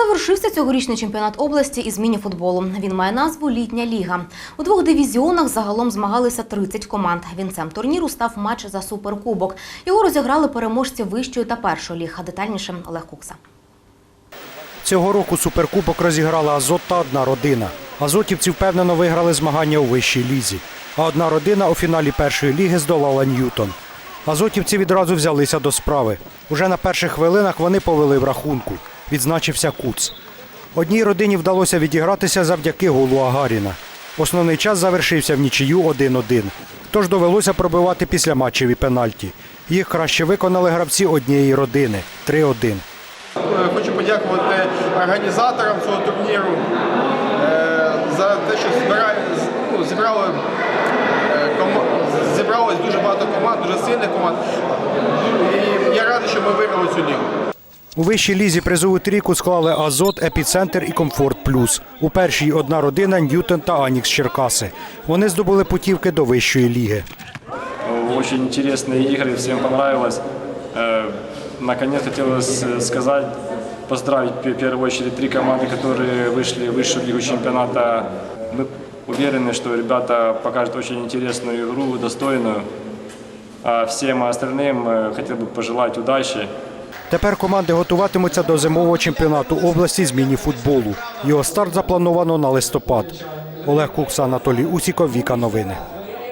Завершився цьогорічний чемпіонат області із міні-футболу. Він має назву Літня ліга. У двох дивізіонах загалом змагалися 30 команд. Вінцем турніру став матч за суперкубок. Його розіграли переможці вищої та першої ліг. А Детальніше Олег Кукса. Цього року суперкубок розіграла Азот та одна родина. Азотівці впевнено виграли змагання у вищій лізі. А одна родина у фіналі першої ліги здолала Ньютон. Азотівці відразу взялися до справи. Уже на перших хвилинах вони повели в рахунку. Відзначився Куц. Одній родині вдалося відігратися завдяки голу Агаріна. Основний час завершився в нічию 1-1. Тож довелося пробивати після матчеві пенальті. Їх краще виконали гравці однієї родини 3-1. Е, Хочу подякувати організаторам цього турніру е, за те, що ну, зібрали, е, зібралось дуже багато команд, дуже сильних команд. І я радий, що ми виграли цю лігу. У вищій лізі призову трійку склали Азот, Епіцентр і Комфорт Плюс. У першій одна родина Ньютон та Анікс Черкаси. Вони здобули путівки до вищої ліги. Очень интересные игры, всем понравилось. Э, Наконец хотелось э, сказать, поздравить в первую очередь три команды, которые вышли в высшую лигу чемпионата. Мы уверены, что ребята покажут очень интересную игру, достойную. А всем остальным э, хотел бы пожелать удачи. Тепер команди готуватимуться до зимового чемпіонату області з міні-футболу. Його старт заплановано на листопад. Олег Кукса, Анатолій Усіков, Віка Новини.